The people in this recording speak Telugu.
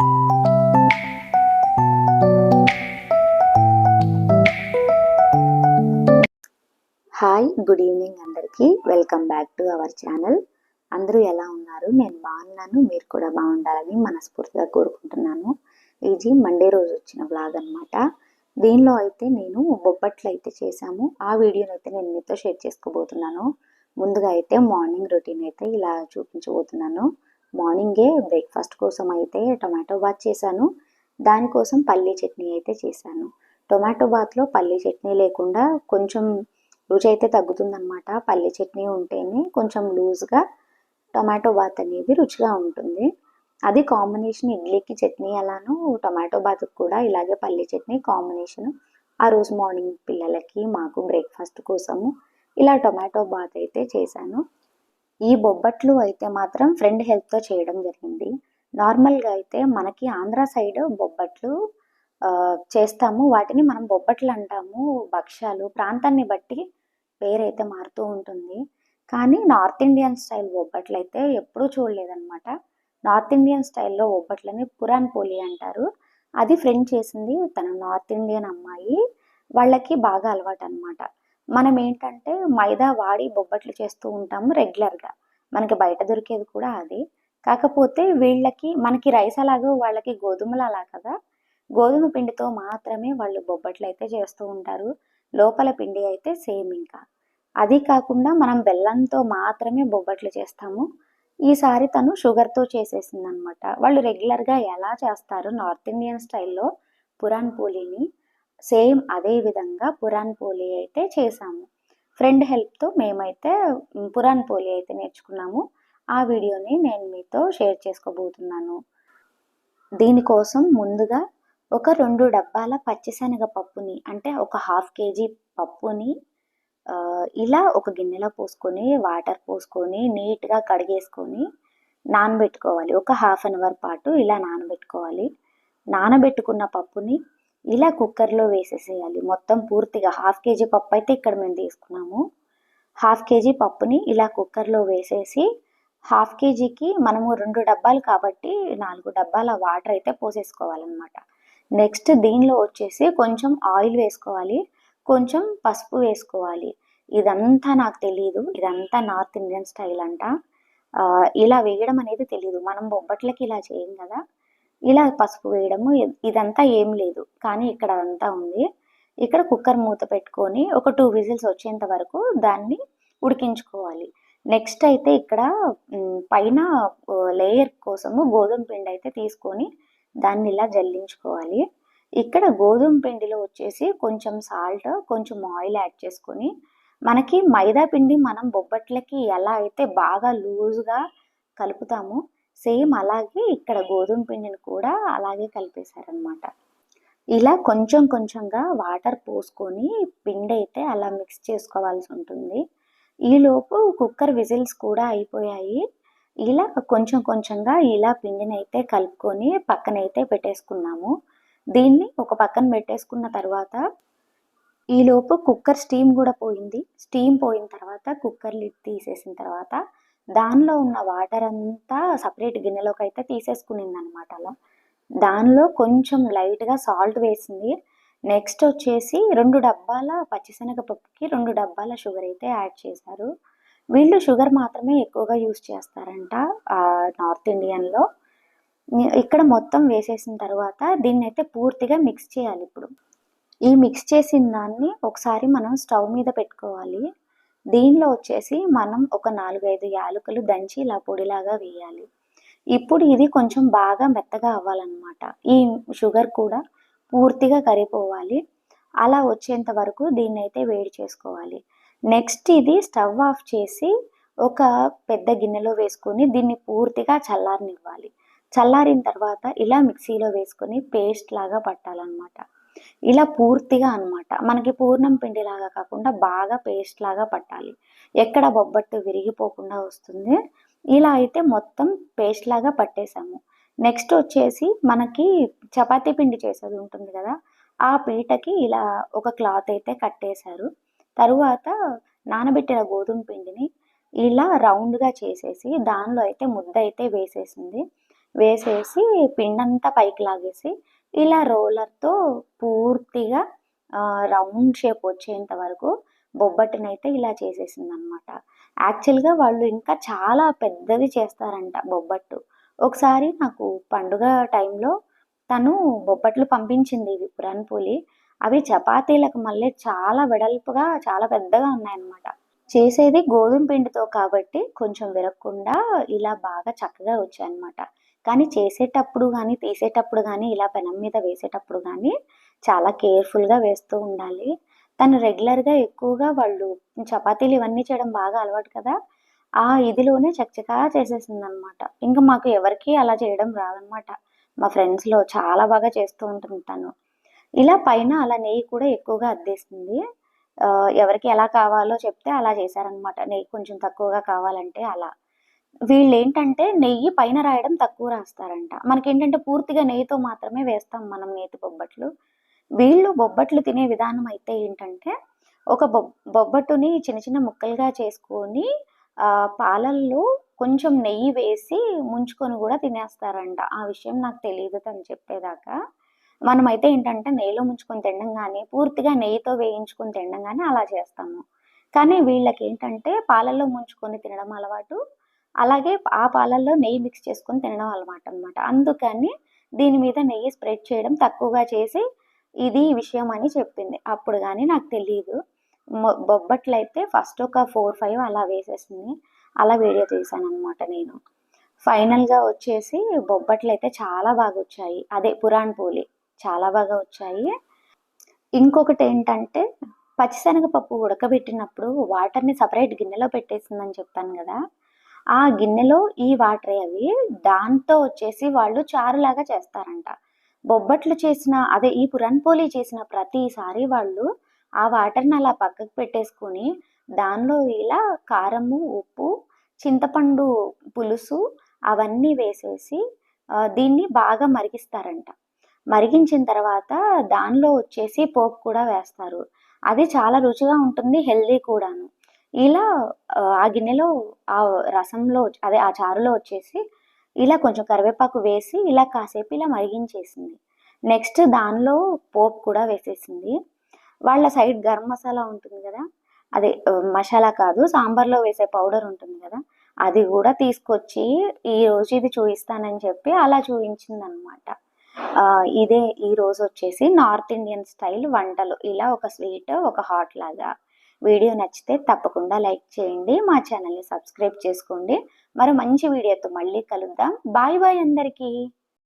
హాయ్ గుడ్ ఈవినింగ్ అందరికీ. Welcome back to our channel అందరూ ఎలా ఉన్నారు? నేను బాగున్నాను. మీరు కూడా బాగుండాలని మనస్ఫూర్తిగా కోరుకుంటున్నాను. ఇది మండే రోజు వచ్చిన బ్లాగ్ అనమాట దీనిలో అయితే నేను బొబ్బట్లు అయితే చేశాము. ఆ వీడియోని అయితే నేను మీతో షేర్ చేసుకోబోతున్నాను. ముందుగా అయితే మార్నింగ్ రొటీన్ అయితే ఇలా చూపించబోతున్నాను. మార్నింగే బ్రేక్ఫాస్ట్ కోసం అయితే టొమాటో బాత్ చేశాను. దానికోసం పల్లీ చట్నీ అయితే చేశాను. టొమాటో బాత్లో పల్లీ చట్నీ లేకుండా కొంచెం రుచి అయితే తగ్గుతుందన్నమాట. పల్లీ చట్నీ ఉంటేనే కొంచెం లూజ్గా టొమాటో బాత్ అనేది రుచిగా ఉంటుంది. అది కాంబినేషన్ ఇడ్లీకి చట్నీ అలాను టొమాటో బాత్కి కూడా ఇలాగే పల్లీ చట్నీ కాంబినేషన్. ఆ రోజు మార్నింగ్ పిల్లలకి మాకు బ్రేక్ఫాస్ట్ కోసము ఇలా టొమాటో బాత్ అయితే చేశాను. ఈ బొబ్బట్లు అయితే మాత్రం ఫ్రెండ్ హెల్ప్తో చేయడం జరిగింది. నార్మల్గా అయితే మనకి ఆంధ్ర సైడ్ బొబ్బట్లు చేస్తాము. వాటిని మనం బొబ్బట్లు అంటాము. భక్ష్యాలు ప్రాంతాన్ని బట్టి పేరైతే మారుతూ ఉంటుంది. కానీ నార్త్ ఇండియన్ స్టైల్ బొబ్బట్లు అయితే ఎప్పుడూ చూడలేదన్నమాట. నార్త్ ఇండియన్ స్టైల్లో బొబ్బట్లని పురాన్ పోలి అంటారు. అది ఫ్రెండ్ చేసింది తన నార్త్ ఇండియన్ అమ్మాయి. వాళ్ళకి బాగా అలవాటు అనమాట మనం ఏంటంటే మైదా వాడి బొబ్బట్లు చేస్తూ ఉంటాము రెగ్యులర్గా. మనకి బయట దొరికేది కూడా అది. కాకపోతే వీళ్ళకి మనకి రైస్ అలాగో వాళ్ళకి గోధుమలు అలా కదా గోధుమ పిండితో మాత్రమే వాళ్ళు బొబ్బట్లు అయితే చేస్తూ ఉంటారు. లోపల పిండి అయితే సేమ్ ఇంకా. అది కాకుండా మనం బెల్లంతో మాత్రమే బొబ్బట్లు చేస్తాము. ఈసారి తను షుగర్తో చేసేసింది అనమాట వాళ్ళు రెగ్యులర్గా ఎలా చేస్తారు నార్త్ ఇండియన్ స్టైల్లో పురాణ్ పూలిని సేమ్ అదే విధంగా పురాన్ పోలి అయితే చేసాము. ఫ్రెండ్ హెల్ప్తో మేమైతే పురాణ్ పురాన్ పోలి అయితే నేర్చుకున్నాము. ఆ వీడియోని నేను మీతో షేర్ చేసుకోబోతున్నాను. దీనికోసం ముందుగా ఒక రెండు డబ్బాల పచ్చిశనగ పప్పుని అంటే ఒక హాఫ్ కేజీ పప్పుని ఇలా ఒక గిన్నెలో పోసుకొని వాటర్ పోసుకొని నీట్గా కడిగేసుకొని నానబెట్టుకోవాలి. ఒక హాఫ్ అన్ అవర్ పాటు ఇలా నానబెట్టుకోవాలి. నానబెట్టుకున్న పప్పుని ఇలా కుక్కర్లో వేసేసేయాలి. మొత్తం పూర్తిగా హాఫ్ కేజీ పప్పు అయితే ఇక్కడ మేము తీసుకున్నాము. హాఫ్ కేజీ పప్పుని ఇలా కుక్కర్లో వేసేసి హాఫ్ కేజీకి మనము రెండు డబ్బాలు కాబట్టి నాలుగు డబ్బాల వాటర్ అయితే పోసేసుకోవాలన్నమాట. నెక్స్ట్ దీనిలో వచ్చేసి కొంచెం ఆయిల్ వేసుకోవాలి. కొంచెం పసుపు వేసుకోవాలి. ఇదంతా నాకు తెలియదు ఇదంతా నార్త్ ఇండియన్ స్టైల్ అంట. ఇలా వేయడం అనేది తెలియదు మనం బొబ్బట్లకి ఇలా చేయం కదా. ఇలా పసుపు వేయడము ఇదంతా ఏం లేదు. కానీ ఇక్కడ అదంతా ఉంది. ఇక్కడ కుక్కర్ మూత పెట్టుకొని ఒక టూ విజిల్స్ వచ్చేంత వరకు దాన్ని ఉడికించుకోవాలి. నెక్స్ట్ అయితే ఇక్కడ పైన లేయర్ కోసము గోధుమ పిండి అయితే తీసుకొని దాన్ని ఇలా జల్లించుకోవాలి. ఇక్కడ గోధుమ పిండిలో వచ్చేసి కొంచెం సాల్ట్ కొంచెం ఆయిల్ యాడ్ చేసుకొని మనకి మైదా పిండి మనం బొబ్బట్లకి ఎలా అయితే బాగా లూజ్గా కలుపుతామో సేమ్ అలాగే ఇక్కడ గోధుమ పిండిని కూడా అలాగే కలిపేశారనమాట ఇలా కొంచెం కొంచెంగా వాటర్ పోసుకొని పిండి అయితే అలా మిక్స్ చేసుకోవాల్సి ఉంటుంది. ఈలోపు కుక్కర్ విజిల్స్ కూడా అయిపోయాయి. ఇలా కొంచెం కొంచెంగా ఇలా పిండిని అయితే కలుపుకొని పక్కనైతే పెట్టేసుకున్నాము. దీన్ని ఒక పక్కన పెట్టేసుకున్న తర్వాత ఈలోపు కుక్కర్ స్టీమ్ కూడా పోయింది. స్టీమ్ పోయిన తర్వాత కుక్కర్ లిడ్ తీసేసిన తర్వాత దానిలో ఉన్న వాటర్ అంతా సపరేట్ గిన్నెలోకి అయితే తీసేసుకునింది అనమాట అలా. దానిలో కొంచెం లైట్గా సాల్ట్ వేసింది. నెక్స్ట్ వచ్చేసి రెండు డబ్బాల పచ్చిశనగపప్పుకి రెండు డబ్బాల షుగర్ అయితే యాడ్ చేశారు. వీళ్ళు షుగర్ మాత్రమే ఎక్కువగా యూస్ చేస్తారంట నార్త్ ఇండియన్లో. ఇక్కడ మొత్తం వేసేసిన తర్వాత దీన్ని అయితే పూర్తిగా మిక్స్ చేయాలి ఇప్పుడు. ఈ మిక్స్ చేసిన దాన్ని ఒకసారి మనం స్టవ్ మీద పెట్టుకోవాలి. దీనిలో వచ్చేసి మనం ఒక నాలుగైదు యాలకులు దంచి ఇలా పొడిలాగా వేయాలి. ఇప్పుడు ఇది కొంచెం బాగా మెత్తగా అవ్వాలన్నమాట. ఈ షుగర్ కూడా పూర్తిగా కరిగిపోవాలి. అలా వచ్చేంత వరకు దీన్ని అయితే వేడి చేసుకోవాలి. నెక్స్ట్ ఇది స్టవ్ ఆఫ్ చేసి ఒక పెద్ద గిన్నెలో వేసుకొని దీన్ని పూర్తిగా చల్లారనివ్వాలి. చల్లారిన తర్వాత ఇలా మిక్సీలో వేసుకొని పేస్ట్ లాగా పట్టాలన్నమాట. ఇలా పూర్తిగా అనమాట మనకి పూర్ణం పిండి లాగా కాకుండా బాగా పేస్ట్ లాగా పట్టాలి. ఎక్కడ బొబ్బట్టు విరిగిపోకుండా వస్తుంది. ఇలా అయితే మొత్తం పేస్ట్ లాగా పట్టేసాము. నెక్స్ట్ వచ్చేసి మనకి చపాతీ పిండి చేసేది ఉంటుంది కదా ఆ పీటకి ఇలా ఒక క్లాత్ అయితే కట్టేశారు. తరువాత నానబెట్టిన గోధుమ పిండిని ఇలా రౌండ్గా చేసేసి దానిలో అయితే ముద్ద అయితే వేసేసింది. వేసేసి పిండంతా పైకి లాగేసి ఇలా రోలర్తో పూర్తిగా రౌండ్ షేప్ వచ్చేంత వరకు బొబ్బట్టునైతే ఇలా చేసేసింది అనమాట యాక్చువల్గా వాళ్ళు ఇంకా చాలా పెద్దది చేస్తారంట బొబ్బట్టు. ఒకసారి నాకు పండుగ టైంలో తను బొబ్బట్లు పంపించింది ఇవి పురాన్పూలి అవి చపాతీలకు మళ్ళీ చాలా వెడల్పుగా చాలా పెద్దగా ఉన్నాయన్నమాట. చేసేది గోధుమ పిండితో కాబట్టి కొంచెం విరగకుండా ఇలా బాగా చక్కగా వచ్చాయన్నమాట. కానీ చేసేటప్పుడు కానీ తీసేటప్పుడు కానీ ఇలా పెనం మీద వేసేటప్పుడు కానీ చాలా కేర్ఫుల్గా వేస్తూ ఉండాలి. తను రెగ్యులర్గా ఎక్కువగా వాళ్ళు చపాతీలు ఇవన్నీ చేయడం బాగా అలవాటు కదా! ఆ ఇదిలోనే చకచకా చేసేసింది అనమాట ఇంకా మాకు ఎవరికి అలా చేయడం రాదనమాట. మా ఫ్రెండ్స్లో చాలా బాగా చేస్తూ ఉంటుంది తను. ఇలా పైన అలా నెయ్యి కూడా ఎక్కువగా అద్దేసింది. ఎవరికి ఎలా కావాలో చెప్తే అలా చేశారనమాట. నెయ్యి కొంచెం తక్కువగా కావాలంటే అలా. వీళ్ళు ఏంటంటే నెయ్యి పైన రాయడం తక్కువ రాస్తారంట. మనకేంటంటే పూర్తిగా నెయ్యితో మాత్రమే వేస్తాం మనం నేతి బొబ్బట్లు. వీళ్ళు బొబ్బట్లు తినే విధానం అయితే ఏంటంటే ఒక బొబ్ బొబ్బట్టుని చిన్న చిన్న ముక్కలుగా చేసుకొని పాలల్లో కొంచెం నెయ్యి వేసి ముంచుకొని కూడా తినేస్తారంట. ఆ విషయం నాకు తెలియదు తను చెప్పేదాకా. మనమైతే ఏంటంటే నెయ్యిలో ముంచుకొని తినడం కానీ పూర్తిగా నెయ్యితో వేయించుకొని తినడం కానీ అలా చేస్తాము. కానీ వీళ్ళకి ఏంటంటే పాలల్లో ముంచుకొని తినడం అలవాటు అలాగే ఆ పాలల్లో నెయ్యి మిక్స్ చేసుకొని తినడం అలవాటు అనమాట అందుకని దీని మీద నెయ్యి స్ప్రెడ్ చేయడం తక్కువగా చేసి ఇది విషయం అని చెప్పింది. అప్పుడు కానీ నాకు తెలియదు బొబ్బట్లు అయితే ఫస్ట్ ఒక ఫోర్ ఫైవ్ అలా వేసేసింది. అలా వీడియో తీసాను అనమాట నేను. ఫైనల్గా వచ్చేసి బొబ్బట్లు అయితే చాలా బాగా వచ్చాయి. అదే పురాణ్ పూలి చాలా బాగా వచ్చాయి. ఇంకొకటి ఏంటంటే పచ్చిశనగపప్పు ఉడకబెట్టినప్పుడు వాటర్ని సపరేట్ గిన్నెలో పెట్టేసిందని చెప్పాను కదా. ఆ గిన్నెలో ఈ వాటర్ అవి. దాంతో వచ్చేసి వాళ్ళు చారులాగా చేస్తారంట. బొబ్బట్లు చేసిన అదే ఈ పురన్పోలి చేసిన ప్రతిసారి వాళ్ళు ఆ వాటర్ని అలా పక్కకు పెట్టేసుకొని దానిలో ఇలా కారము ఉప్పు చింతపండు పులుసు అవన్నీ వేసేసి దీన్ని బాగా మరిగిస్తారంట. మరిగించిన తర్వాత దానిలో వచ్చేసి పోపు కూడా వేస్తారు. అది చాలా రుచిగా ఉంటుంది హెల్దీ కూడాను. ఇలా ఆ, గిన్నెలో ఆ రసంలో అదే ఆ చారులో వచ్చేసి ఇలా కొంచెం కరివేపాకు వేసి ఇలా కాసేపు ఇలా మరిగించేసింది. నెక్స్ట్ దానిలో పోపు కూడా వేసేసింది. వాళ్ళ సైడ్ గరం మసాలా ఉంటుంది కదా అదే మసాలా కాదు సాంబార్లో వేసే పౌడర్ ఉంటుంది కదా అది కూడా తీసుకొచ్చి ఈ రోజు ఇది చూపిస్తానని చెప్పి అలా చూపించింది అనమాట ఇదే ఈ రోజు వచ్చేసి నార్త్ ఇండియన్ స్టైల్ వంటలు. ఇలా ఒక స్వీట్ ఒక హాట్ లాగా. వీడియో నచ్చితే తప్పకుండా లైక్ చేయండి మా ఛానల్ని సబ్స్క్రైబ్ చేసుకోండి. మరో మంచి వీడియోతో మళ్ళీ కలుద్దాం. బాయ్ బాయ్ అందరికీ.